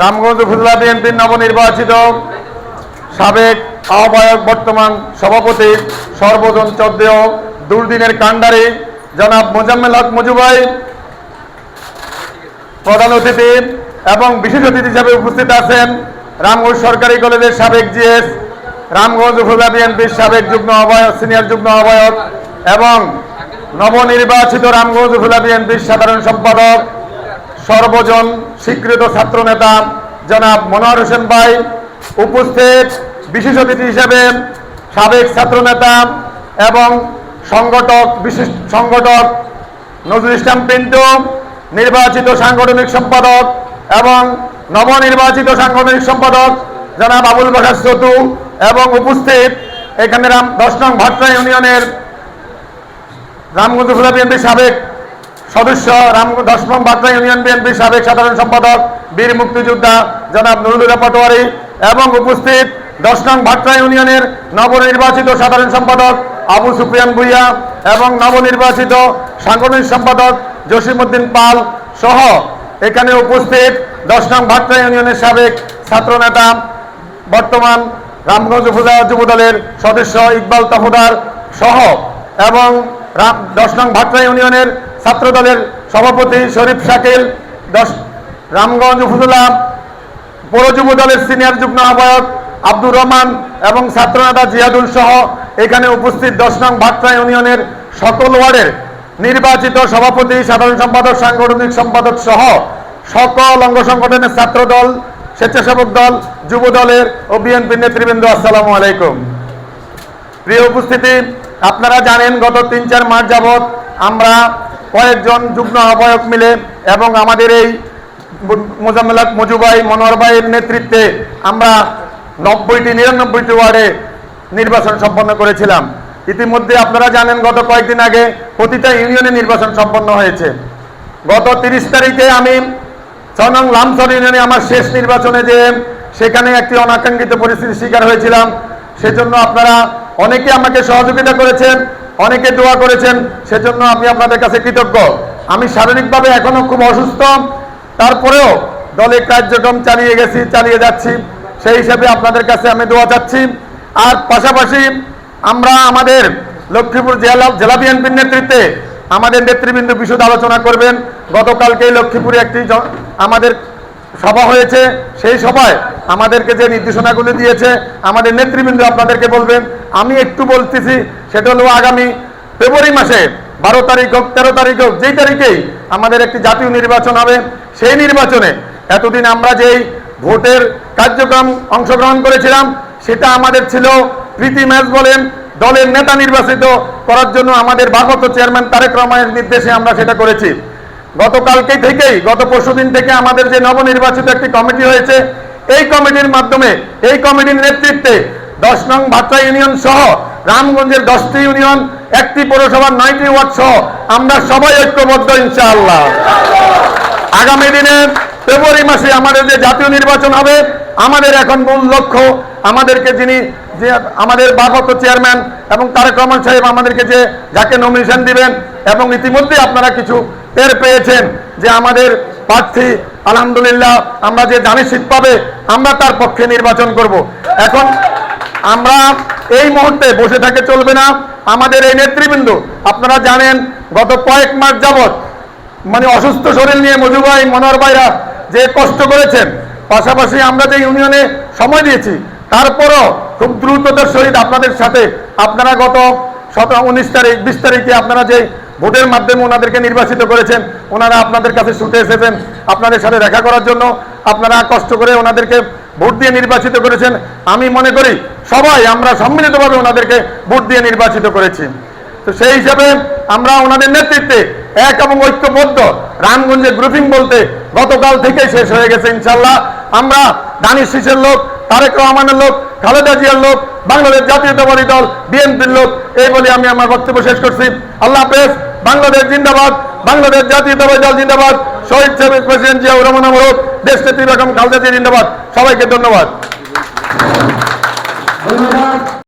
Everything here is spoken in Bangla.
রামগঞ্জ উপজেলা বিএনপির নবনির্বাচিত সাবেক আহ্বায়ক বর্তমান সভাপতি সর্বজন চৌধুরী দুর্দিনের কাণ্ডারি জনাব মোজাম্মেল হক মজুবাই প্রধান অতিথি এবং বিশেষ অতিথি হিসাবে উপস্থিত আছেন রামগঞ্জ সরকারি কলেজের সাবেক জিএস, রামগঞ্জ উপজেলা বিএনপির সাবেক যুগ্ম আহ্বায়ক, সিনিয়র যুগ্ম আহ্বায়ক এবং নবনির্বাচিত রামগঞ্জ উপজেলা বিএনপির সাধারণ সম্পাদক সর্বজন স্বীকৃত ছাত্র নেতা জনাব মনোহর হোসেন ভাই, উপস্থিত বিশেষ অতিথি হিসেবে সাবেক ছাত্র নেতা এবং সংগঠক বিশেষ সংগঠক নজরুল ইসলাম পিন্টু, নির্বাচিত সাংগঠনিক সম্পাদক এবং নবনির্বাচিত সাংগঠনিক সম্পাদক জনাব আবুল বাসার চতু এবং উপস্থিত এখানে রাম দশ নং ভাট্রা ইউনিয়নের রামগঞ্জ বিএনপির সাবেক সদস্য রাম দশ নং ভাট্রা ইউনিয়ন বিএনপির সাবেক সাধারণ সম্পাদক বীর মুক্তিযোদ্ধা জনাব নুরুল্লাহ পাটোয়ারি এবং উপস্থিত দশ নং ভাট্রা ইউনিয়নের নবনির্বাচিত সাধারণ সম্পাদক আবু সুফিয়ান ভুইয়া এবং নবনির্বাচিত সাংগঠনিক সম্পাদক জসিমউদ্দিন পাল সহ এখানে উপস্থিত দশ নং ভাট্রা ইউনিয়নের সাবেক ছাত্রনেতা বর্তমান রামগঞ্জ উপজেলা যুবদলের সদস্য ইকবাল তাফুদার সহ এবং দশ নং ভাট্রা ইউনিয়নের ছাত্রদলের সভাপতি শরীফ শাকিল, দশ রামগঞ্জ উপজেলা পৌর যুব দলের সিনিয়র যুগ্ম আহ্বায়ক আব্দুর রহমান এবং ছাত্রনেতা জিয়াদুল সহ এখানে উপস্থিত দশ নং ভাট্রা ইউনিয়নের সকল ওয়ার্ডের নির্বাচিত সভাপতি, সাধারণ সম্পাদক, সাংগঠনিক সম্পাদক সহ সকল অঙ্গ সংগঠনের ছাত্র দল স্বেচ্ছাসেবক দল, যুব দলের ও বিএনপির নেতৃবৃন্দ, আসসালামু আলাইকুম। প্রিয় উপস্থিতি, আপনারা জানেন গত তিন চার মাস যাবৎ আমরা কয়েকজন যুগ্ম আহ্বায়ক মিলে এবং আমাদের এই মোজাম্মেলাক মজুবাই মনোহর ভাইয়ের নেতৃত্বে আমরা নব্বইটি, নিরানব্বইটি ওয়ার্ডে নির্বাচন সম্পন্ন করেছিলাম। ইতিমধ্যে আপনারা জানেন, গত কয়েকদিন আগে প্রতিটা ইউনিয়নে নির্বাচন সম্পন্ন হয়েছে। গত তিরিশ তারিখে আমি ছনং লামসর ইউনিয়নে আমার শেষ নির্বাচনে যে সেখানে একটি অনাকাঙ্ক্ষিত পরিস্থিতির শিকার হয়েছিলাম, সেজন্য আপনারা অনেকে আমাকে সহযোগিতা করেছেন। অনেকে দোয়া করেছেন, সেজন্য আমি আপনাদের কাছে কৃতজ্ঞ। আমি শারীরিকভাবে এখনও খুব অসুস্থ, তারপরেও দলে কার্যক্রম চালিয়ে গেছি, চালিয়ে যাচ্ছি, সেই হিসাবে আপনাদের কাছে আমি দোয়া চাচ্ছি। আর পাশাপাশি আমরা আমাদের লক্ষ্মীপুর জেলা জেলা বিএনপির নেতৃত্বে আমাদের নেতৃবৃন্দ বিশদ আলোচনা করবেন। গতকালকে লক্ষ্মীপুরে একটি আমাদের সভা হয়েছে, সেই সভায় আমাদেরকে যে নির্দেশনাগুলি দিয়েছে, আমাদের নেতৃবৃন্দ আপনাদেরকে বলবেন, আমি একটু বলতেছি, সেটা হলো আগামী ফেব্রুয়ারি মাসে বারো তারিখ হোক, তেরো তারিখ হোক, যেই তারিখেই আমাদের একটি জাতীয় নির্বাচন হবে, সেই নির্বাচনে এতদিন আমরা যেই ভোটের কার্যক্রম অংশগ্রহণ করেছিলাম, সেটা আমাদের ছিল প্রীতি ম্যাচ বলেন, দলের নেতা নির্বাচিত করার জন্য আমাদের ভাগত চেয়ারম্যান তারেক রহমানের নির্দেশে আমরা সেটা করেছি। গতকালকে থেকেই, গত পরশুদিন থেকে আমাদের যে নবনির্বাচিত একটি কমিটি হয়েছে এই কমিটির মাধ্যমে, এই কমিটির নেতৃত্বে দশ নং ভাট্রা ইউনিয়ন সহ রামগঞ্জের দশটি ইউনিয়ন, একটি পৌরসভার নয়টি ওয়ার্ড সহ আমরা সবাই ঐক্যবদ্ধ, ইনশাআল্লাহ। আগামী দিনে ফেব্রুয়ারি মাসে আমাদের যে জাতীয় নির্বাচন হবে, আমাদের এখন মূল লক্ষ্য আমাদেরকে যিনি যে আমাদের ভারপ্রাপ্ত চেয়ারম্যান এবং তারেক রহমান সাহেব আমাদেরকে যে যাকে নমিনেশন দিবেন এবং ইতিমধ্যে আপনারা কিছু টের পেয়েছেন যে আমাদের প্রার্থী আলহামদুলিল্লাহ, আমরা যে দানি শীত পাবে, আমরা তার পক্ষে নির্বাচন করব। এখন আমরা এই মুহূর্তে বসে থাকে চলবে না, আমাদের এই নেতৃবৃন্দ, আপনারা জানেন, গত কয়েক মাস যাবৎ মানে অসুস্থ শরীর নিয়ে মজুভাই মনোহর ভাইরা যে কষ্ট করেছেন, পাশাপাশি আমরা যে ইউনিয়নে সময় দিয়েছি, তারপরও খুব দ্রুততার সহিত আপনাদের সাথে, আপনারা গত শত উনিশ তারিখ, বিশ তারিখে আপনারা যে ভোটের মাধ্যমে ওনাদেরকে নির্বাচিত করেছেন। ওনারা আপনাদের কাছে ছুটে এসেছেন আপনাদের সাথে দেখা করার জন্য। আপনারা কষ্ট করে ওনাদেরকে ভোট দিয়ে নির্বাচিত করেছেন। আমি মনে করি সবাই আমরা সম্মিলিতভাবে ওনাদেরকে ভোট দিয়ে নির্বাচিত করেছি। তো সেই হিসাবে আমরা ওনাদের নেতৃত্বে এক এবং ঐক্যবদ্ধ রামগঞ্জে গ্রুপিং বলতে গতকাল থেকে শেষ হয়ে গেছে ইনশাল্লাহ আমরা দানিশ শীষের লোক, তারেক রহমানের লোক, খালেদা জিয়ার লোক, বাংলাদেশ জাতীয়তাবাদী দল, বিএনপির লোক, এই বলে আমি আমার বক্তব্য শেষ করছি। আল্লাহ হাফেজ। বাংলাদেশ জিন্দাবাদ, বাংলাদেশ জাতীয়তাবাদী দল জিন্দাবাদ। শহীদ সাবেক প্রেসিডেন্ট জিয়াউর রহমান আমরত দেশ নেত্রী বেগম খালেদা জিন্দাবাদ। সবাইকে ধন্যবাদ।